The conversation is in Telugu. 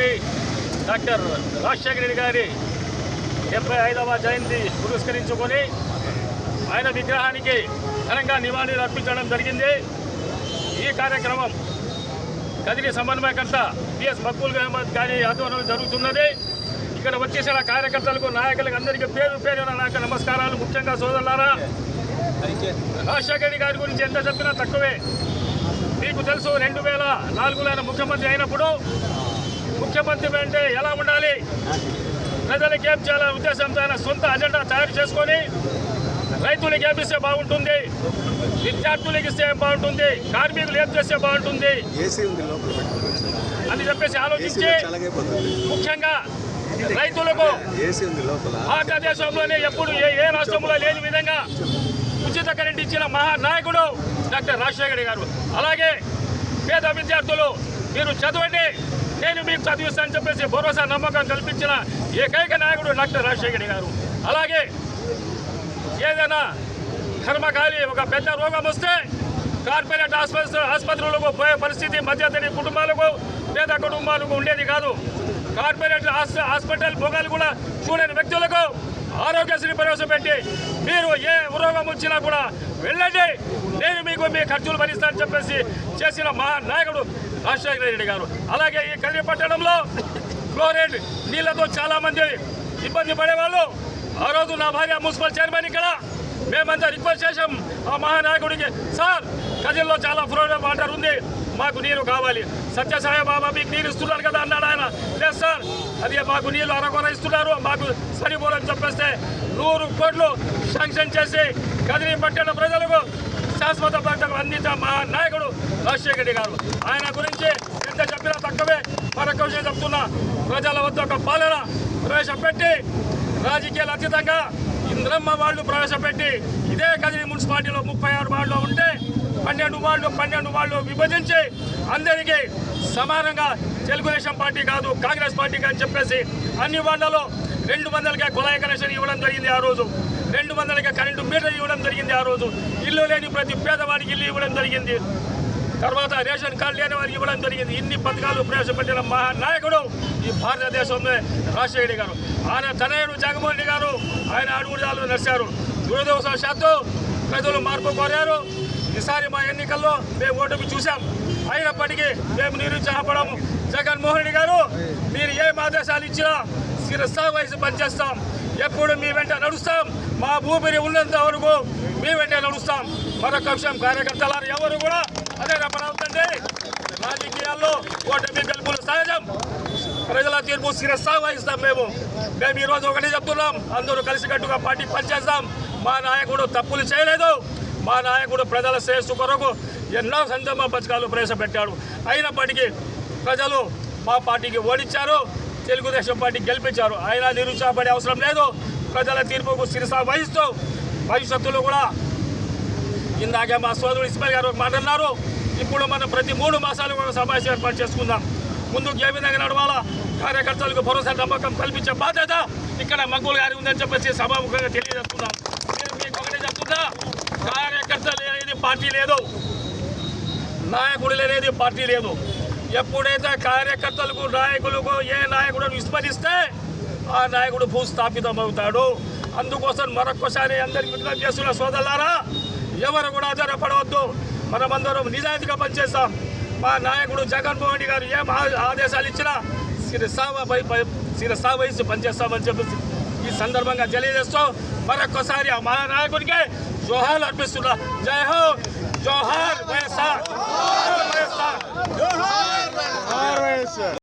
ముఖ్యమంత్రి డాక్టర్ రాజశేఖర రెడ్డి గారి డెబ్బై ఐదవ జయంతి పురస్కరించుకొని ఆయన విగ్రహానికి ఘనంగా నివాళులు అర్పించడం జరిగింది. ఈ కార్యక్రమం కదిరి సమన్వయకర్త పిఎస్ మక్బుల్ అహ్మద్ గారి ఆధ్వర్యంలో జరుగుతున్నది. ఇక్కడ వచ్చేసిన కార్యకర్తలకు నాయకులకు అందరికీ పేరు పేరున నాకు నమస్కారాలు. ముఖ్యంగా సోదరులారా రాజశేఖర గారి గురించి ఎంత చెప్పినా తక్కువే. మీకు తెలుసు రెండు వేల నాలుగులో ఆయన ముఖ్యమంత్రి అయినప్పుడు ముఖ్యమంత్రి అంటే ఎలా ఉండాలి? ప్రజలకు ఏం చేయాలనే ఉద్దేశంతో ఆయన సొంత అజెండా తయారు చేసుకొని రైతులకు ఏం ఇస్తే బాగుంటుంది? విద్యార్థులకు ఇస్తే బాగుంటుంది? కార్మికులు ఏం చేస్తే బాగుంటుంది? అని చెప్పేసి ఆలోచించి ముఖ్యంగా రైతులకు భారతదేశంలోనే ఎప్పుడు ఏ ఏ రాష్ట్రంలో లేని విధంగా ఉచిత కరెంట్ ఇచ్చిన మహానాయకుడు డాక్టర్ రాజశేఖర్ గారు. అలాగే పేద విద్యార్థులు మీరు చదవండి. నేను మీకు చదివిస్తానని చెప్పేసి భరోసా నమ్మకం కల్పించిన ఏకైక నాయకుడు డాక్టర్ రాజశేఖర్ గారు. అలాగే ఏదైనా కర్మకాలి ఒక పెద్ద రోగం వస్తే కార్పొరేట్ ఆసుపత్రి ఆసుపత్రులకు పోయే పరిస్థితి మధ్యతరగతి కుటుంబాలకు పేద కుటుంబాలకు ఉండేది కాదు. కార్పొరేట్ హాస్పిటల్ భోగాలు కూడా చూడని వ్యక్తులకు ఆరోగ్యశ్రీ ప్రవేశపెట్టి మీరు ఏ రోగం వచ్చినా కూడా వెళ్ళండి. నేను మీకు మీ ఖర్చులు భరిస్తానని చెప్పేసి చేసిన మా నాయకుడు రాజశేఖర రెడ్డి గారు. అలాగే ఈ కదిరి పట్టణంలో క్లోరైడ్ నీళ్ళతో చాలామంది ఇబ్బంది పడేవాళ్ళు. ఆ రోజు నా భార్య మున్సిపల్ చైర్మన్ ఇక్కడ. మేమంతా రిక్వెస్ట్ చేశాం ఆ మహానాయకుడికి సార్ కదిల్లో చాలా ఫ్లోరైడ్ వాటర్ ఉంది మాకు నీరు కావాలి. సత్యసాయి బాబా మీకు నీరు ఇస్తున్నారు కదా అన్నాడు ఆయన. లేదు సార్ అది మాకు నీళ్ళు అరకొర ఇస్తున్నారు మాకు సరిపోలని చెప్పేస్తే నూరు కోట్లు శాంక్షన్ చేసి కదిరి పట్టణ ప్రజలకు శాశ్వత పంటకు అందించిన మా నాయకుడు రాజశేఖర రెడ్డి గారు. ఆయన గురించి ఎంత చెప్పినా తక్కువే. మరొక విషయం చెప్తున్నా ప్రజల వద్ద ఒక పాలన ప్రవేశపెట్టి రాజకీయాలు అతీతంగా ఇంద్రమ్మ వాళ్ళు ప్రవేశపెట్టి ఇదే కదిరి మున్సిపాలిటీలో ముప్పై ఆరు వార్డులో ఉంటే పన్నెండు వార్డులు పన్నెండు వార్డులు విభజించి అందరికీ సమానంగా తెలుగుదేశం పార్టీ కాదు కాంగ్రెస్ పార్టీ అని చెప్పేసి అన్ని వార్డులలో రెండు వందలకే కుళాయి కనెక్షన్ ఇవ్వడం జరిగింది ఆ రోజు. రెండు వందలకే కరెంటు మీటర్ ఇవ్వడం జరిగింది ఆ రోజు. ఇల్లు లేని ప్రతి పేదవాడికి ఇల్లు ఇవ్వడం జరిగింది. తర్వాత రేషన్ కార్డు లేని వారికి ఇవ్వడం జరిగింది. ఇన్ని పథకాలు ప్రవేశపెట్టిన మహానాయకుడు ఈ భారతదేశంలో రాజశేఖర గారు. ఆయన తనయుడు జగన్మోహన్ రెడ్డి గారు ఆయన అడుగుజాలు నడిచారు. శాతం ప్రజలు మార్పు కోరారు. ఈసారి మా ఎన్నికల్లో మేము ఓటమి చూసాం అయినప్పటికీ మేము నిరుత్సాహపడము జగన్మోహన్ రెడ్డి గారు. మీరు ఏం ఆదేశాలు ఇచ్చినా శిరస్సా వయసు పనిచేస్తాం. ఎప్పుడు మీ వెంట నడుస్తాం. మా భూమిని ఉన్నంత వరకు మీ వెంట నడుస్తాం. మరొక విషయం కార్యకర్తలు ఎవరు కూడా అదే రపడవుతండి రాజకీయాల్లో ఓటమి గెలుపులు సహజం. ప్రజల తీర్పు శిరస్సా వహిస్తాం మేము మేము ఈరోజు ఒకటి చెప్తున్నాం. అందరూ కలిసికట్టుగా పార్టీ పనిచేస్తాం. మా నాయకుడు తప్పులు చేయలేదు. మా నాయకుడు ప్రజల శ్రేయస్సు కొరకు ఎన్నో సంక్షేమ పథకాలు ప్రవేశపెట్టాడు. అయినప్పటికీ ప్రజలు మా పార్టీకి ఓడించారు తెలుగుదేశం పార్టీ గెలిపించారు. ఆయన నిరుత్సాహపడే అవసరం లేదు. ప్రజల తీర్పుకు శిరస వహిస్తూ భవిష్యత్తులో కూడా ఇందాకే మా సోదరుడు ఇస్మాయిల్ గారు ఒక మాట అన్నారు. ఇప్పుడు మనం ప్రతి మూడు మాసాలు కూడా సమావేశం ఏర్పాటు చేసుకుందాం. ముందుకు ఏ విధంగా నడవాలా? కార్యకర్తలకు భరోసా నమ్మకం కల్పించే బాధ్యత ఇక్కడ మగ్గులు గారి ఉందని చెప్పేసి సభాముఖంగా తెలియజేస్తున్నాం నేను మీకు ఒకటే చెప్తున్నా. కార్యకర్తలు అనేది పార్టీ లేదు. నాయకుడు లేనేది పార్టీ లేదు. ఎప్పుడైతే కార్యకర్తలకు నాయకులకు ఏ నాయకుడు విస్మరిస్తే ఆ నాయకుడు భూస్థాపితమవుతాడు అందుకోసం మరొక్కసారి అందరికి విజ్ఞప్తి చేస్తున్న సోదరులారా ఎవరు కూడా ఆధారపడవద్దు. మనమందరం నిజాయితీగా పనిచేస్తాం. మా నాయకుడు జగన్మోహన్ రెడ్డి గారు ఏం ఆ- ఆదేశాలు ఇచ్చినా శిరసావై శిరసా వయసు పనిచేస్తామని చెప్పేసి ఈ సందర్భంగా తెలియజేస్తూ మరొక్కసారి ఆ మా నాయకుడికి జోహార్ అర్పిస్తున్నా. జై హో! జోహార్ వైఎస్ఆర్! జోహార్ వైఎస్ఆర్